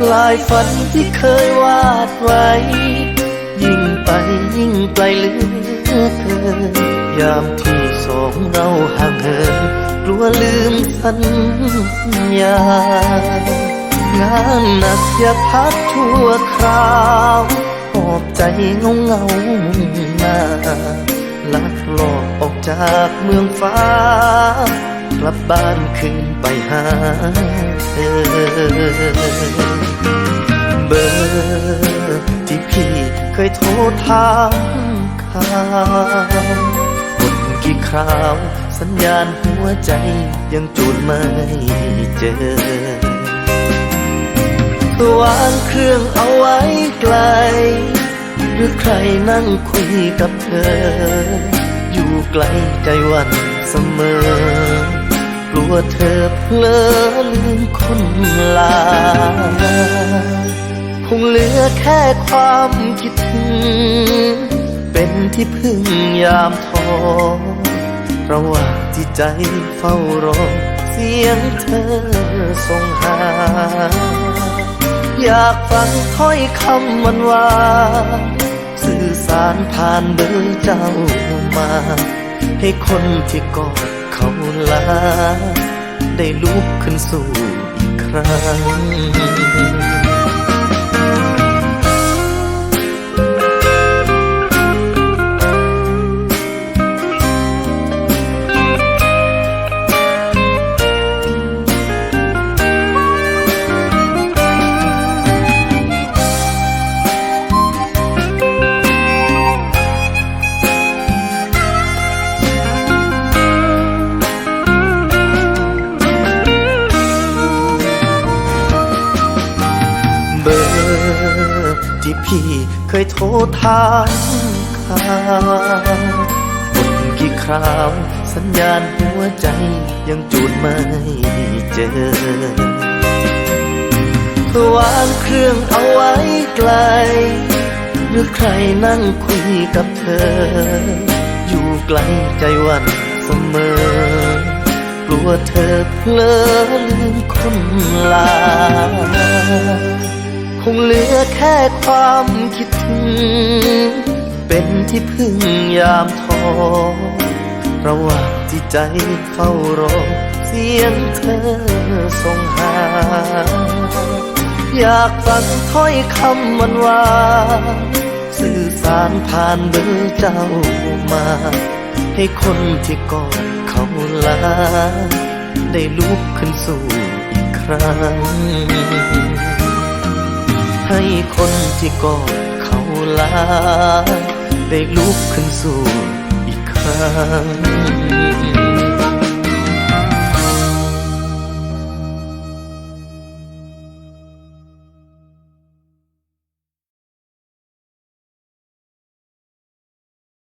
ปลายฝันที่เคยวาดไว้ ยิ่งไปยิ่งไกลเหลือเกินยามที่สองเราห่างเหินกลัวลืมสัญญางานหนักอย่าพักชั่วคราวหอบใจเงาเงามุ่งหน้าลักลอบออกจากเมืองฟ้ากลับบ้านคืนไปหาเธอ อ ที่พี่เคยโทรถามข่าวกดกี่คราว สัญญาณหัวใจยังจูนไม่เจอวางเครื่องเอาไว้ไกล หรือใครนั่งคุยกับเธอ อยู่ไกลใจวันเสมอกลัวเธอเพลอลืมคนลา คงเหลือแค่ความคิดถึง เป็นที่พึ่งยามท้อระหว่างที่ใจเฝ้ารอเสียงเธอส่งหา อยากฟังถ้อยคำมันว่า สื่อสารผ่านเบอร์เจ้ามา ให้คนที่กอดเขาลา ได้ลุกขึ้นสู่อีกครั้ง พี่เคยโทรถามข่าวบนกี่คราว สัญญาณหัวใจยังจูดไม่เจอวางเครื่องเอาไว้ไกล หรือใครนั่งคุยกับเธอ อยู่ไกลใจวันเสมอ กลัวเธอเพลอลืม งเหลือแค่ความคิดถึง เป็นที่พึ่งยามท้อระหว่างที่ใจเฝ้ารอเสียงเธอส่งหา อยากฟังถ้อยคำมันว่าสื่อสารผ่านเบอร์เจ้ามา ให้คนที่กอดเขาลา ได้ลุกขึ้นสู่อีกครั้ง ให้คนที่กอดเขาลา ได้ลุกขึ้นสู่อีกครั้ง